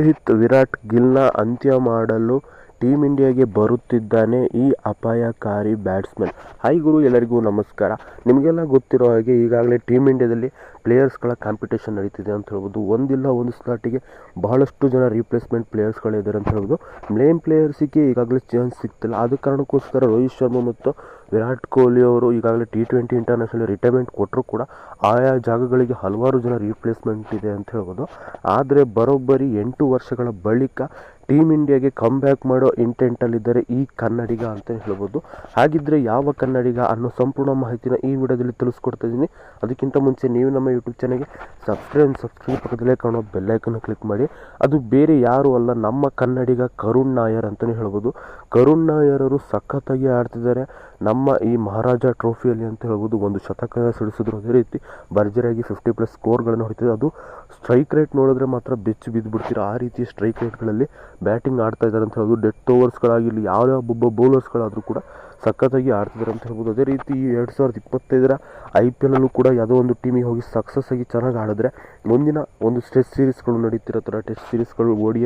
ರೋಹಿತ್, ವಿರಾಟ್, ಗಿಲ್ನ ಅಂತ್ಯ ಮಾಡಲು ಟೀಮ್ ಇಂಡಿಯಾಗೆ ಬರುತ್ತಿದ್ದಾನೆ ಈ ಅಪಾಯಕಾರಿ ಬ್ಯಾಟ್ಸ್ಮನ್. ಹಾಯ್ ಗುರು, ಎಲ್ಲರಿಗೂ ನಮಸ್ಕಾರ. ನಿಮಗೆಲ್ಲ ಗೊತ್ತಿರೋ ಹಾಗೆ ಈಗಾಗಲೇ ಟೀಮ್ ಇಂಡಿಯಾದಲ್ಲಿ ಪ್ಲೇಯರ್ಸ್ಗಳ ಕಾಂಪಿಟೇಷನ್ ನಡೀತಿದೆ ಅಂತ ಹೇಳ್ಬೋದು. ಒಂದಿಲ್ಲ, ಒಂದು ಸ್ಲಾಟಿಗೆ ಬಹಳಷ್ಟು ಜನ ರೀಪ್ಲೇಸ್ಮೆಂಟ್ ಪ್ಲೇಯರ್ಸ್ಗಳಿದ್ದಾರೆ ಅಂತ ಹೇಳ್ಬೋದು. ಮೇನ್ ಪ್ಲೇಯರ್ಸಿಗೆ ಈಗಾಗಲೇ ಚಾನ್ಸ್ ಸಿಗ್ತಿಲ್ಲ. ಆದ ಕಾರಣಕ್ಕೋಸ್ಕರ ರೋಹಿತ್ ಶರ್ಮಾ ಮತ್ತು ವಿರಾಟ್ ಕೊಹ್ಲಿ ಅವರು ಈಗಾಗಲೇ ಟಿ ಟ್ವೆಂಟಿ ಇಂಟರ್ನ್ಯಾಷನಲ್ ರಿಟೈರ್ಮೆಂಟ್ ಕೊಟ್ಟರು ಕೂಡ ಆಯಾ ಜಾಗಗಳಿಗೆ ಹಲವಾರು ಜನ ರೀಪ್ಲೇಸ್ಮೆಂಟ್ ಇದೆ ಅಂತ ಹೇಳ್ಬೋದು. ಆದರೆ ಬರೋಬ್ಬರಿ ಎಂಟು ವರ್ಷಗಳ ಬಳಿಕ ಟೀಮ್ ಇಂಡಿಯಾಗೆ ಕಮ್ ಬ್ಯಾಕ್ ಮಾಡೋ ಇಂಟೆಂಟಲ್ಲಿದ್ದಾರೆ ಈ ಕನ್ನಡಿಗ ಅಂತ ಹೇಳ್ಬೋದು. ಹಾಗಿದ್ರೆ ಯಾವ ಕನ್ನಡಿಗ ಅನ್ನೋ ಸಂಪೂರ್ಣ ಮಾಹಿತಿನ ಈ ವಿಡಿಯೋದಲ್ಲಿ ತಿಳಿಸ್ಕೊಡ್ತಾ ಇದ್ದೀನಿ. ಅದಕ್ಕಿಂತ ಮುಂಚೆ ನೀವು ನಮ್ಮ ಯೂಟ್ಯೂಬ್ ಚಾನಲ್ಗೆ ಸಬ್ಸ್ಕ್ರೈಬ್ ಸಬ್ಸ್ಕ್ರೈಬ್ ಪಕ್ಕದಲ್ಲೇ ಕಾಣೋ ಬೆಲ್ಲೈಕನ್ನು ಕ್ಲಿಕ್ ಮಾಡಿ. ಅದು ಬೇರೆ ಯಾರು ಅಲ್ಲ, ನಮ್ಮ ಕನ್ನಡಿಗ ಕರುಣ್ ನಾಯರ್ ಅಂತಲೇ ಹೇಳ್ಬೋದು. ಕರುಣ್ ನಾಯರ್ ಸಖತ್ತಾಗಿ ಆಡ್ತಿದ್ದಾರೆ. ನಮ್ಮ ಈ ಮಹಾರಾಜ ಟ್ರೋಫಿಯಲ್ಲಿ ಅಂತ ಹೇಳ್ಬೋದು ಒಂದು ಶತಕ ಸಿಡಿಸಿದ್ರು ಅದೇ ರೀತಿ ಭರ್ಜರಿಯಾಗಿ ಫಿಫ್ಟಿ ಪ್ಲಸ್ ಸ್ಕೋರ್ಗಳನ್ನು ಹೊಡಿತದೆ. ಅದು ಸ್ಟ್ರೈಕ್ ರೇಟ್ ನೋಡಿದ್ರೆ ಮಾತ್ರ ಬೆಚ್ಚು ಬಿದ್ದು ಬಿಡ್ತೀರ ಆ ರೀತಿ ಸ್ಟ್ರೈಕ್ ರೇಟ್ಗಳಲ್ಲಿ ಬ್ಯಾಟಿಂಗ್ ಆಡ್ತಾ ಇದ್ದಾರೆ ಅಂತ ಹೇಳ್ಬೋದು. ಡೆತ್ ಓವರ್ಸ್ಗಳಾಗಿರಲಿ ಯಾವ ಯಾವ ಒಬ್ಬ ಬೌಲರ್ಸ್ಗಳಾದರೂ ಕೂಡ ಸಖತ್ತಾಗಿ ಆಡ್ತಿದ್ದಾರೆ ಅಂತ ಹೇಳ್ಬೋದು. ಅದೇ ರೀತಿ ಈ ಎರಡು ಸಾವಿರದ ಇಪ್ಪತ್ತೈದರ ಐ ಪಿ ಎಲ್ಲಲ್ಲೂ ಕೂಡ ಯಾವುದೋ ಒಂದು ಟೀಮಿಗೆ ಹೋಗಿ ಸಕ್ಸಸ್ ಆಗಿ ಚೆನ್ನಾಗಿ ಆಡಿದ್ರೆ ಮುಂದಿನ ಒಂದು ಟೆಸ್ಟ್ ಸೀರೀಸ್ಗಳು ನಡೀತಿರೋ ಥರ ಟೆಸ್ಟ್ ಸೀರೀಸ್ಗಳು ಓಡಿ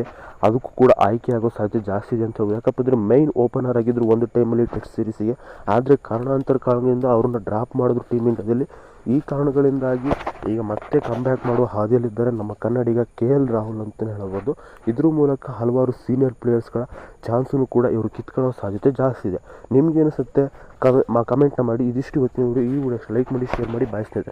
ಅದಕ್ಕೂ ಕೂಡ ಆಯ್ಕೆ ಆಗೋ ಸಾಧ್ಯತೆ ಜಾಸ್ತಿ ಇದೆ ಅಂತ ಹೇಳ್ಬೋದು. ಯಾಕಪ್ಪ ಅಂದರೆ ಮೈನ್ ಓಪನರ್ ಆಗಿದ್ರು ಒಂದು ಟೈಮಲ್ಲಿ ಟೆಸ್ಟ್ ಸೀರೀಸಿಗೆ ಆದರೆ ಕಾರಣಾಂತರ ಕಾರಣದಿಂದ ಅವ್ರನ್ನ ಡ್ರಾಪ್ ಮಾಡಿದ್ರು ಟೀಮ್ ಇಂಡಿಯಾದಲ್ಲಿ ಈ ಕಾರಣಗಳಿಂದಾಗಿ ಈಗ ಮತ್ತೆ ಕಮ್ಬ್ಯಾಕ್ ಮಾಡುವ ಹಾದಿಯಲ್ಲಿದ್ದಾರೆ ನಮ್ಮ ಕನ್ನಡಿಗ ಕೆ ಎಲ್ ರಾಹುಲ್ ಅಂತಲೇ ಹೇಳ್ಬೋದು. ಇದ್ರ ಮೂಲಕ ಹಲವಾರು ಸೀನಿಯರ್ ಪ್ಲೇಯರ್ಸ್ಗಳ ಚಾನ್ಸನ್ನು ಕೂಡ ಇವರು ಕಿತ್ಕೊಳ್ಳೋ ಸಾಧ್ಯತೆ ಜಾಸ್ತಿ ಇದೆ. ನಿಮ್ಗೆ ಅನಿಸುತ್ತೆ ಕಮೆ ಕಮೆಂಟ್ನ ಮಾಡಿ. ಇದಿಷ್ಟು ಇವತ್ತಿನ ಈ ವಿಡಿಯೋ ಲೈಕ್ ಮಾಡಿ ಶೇರ್ ಮಾಡಿ. ಬಾಯ್ ಸ್ನೇಹಿತರೆ.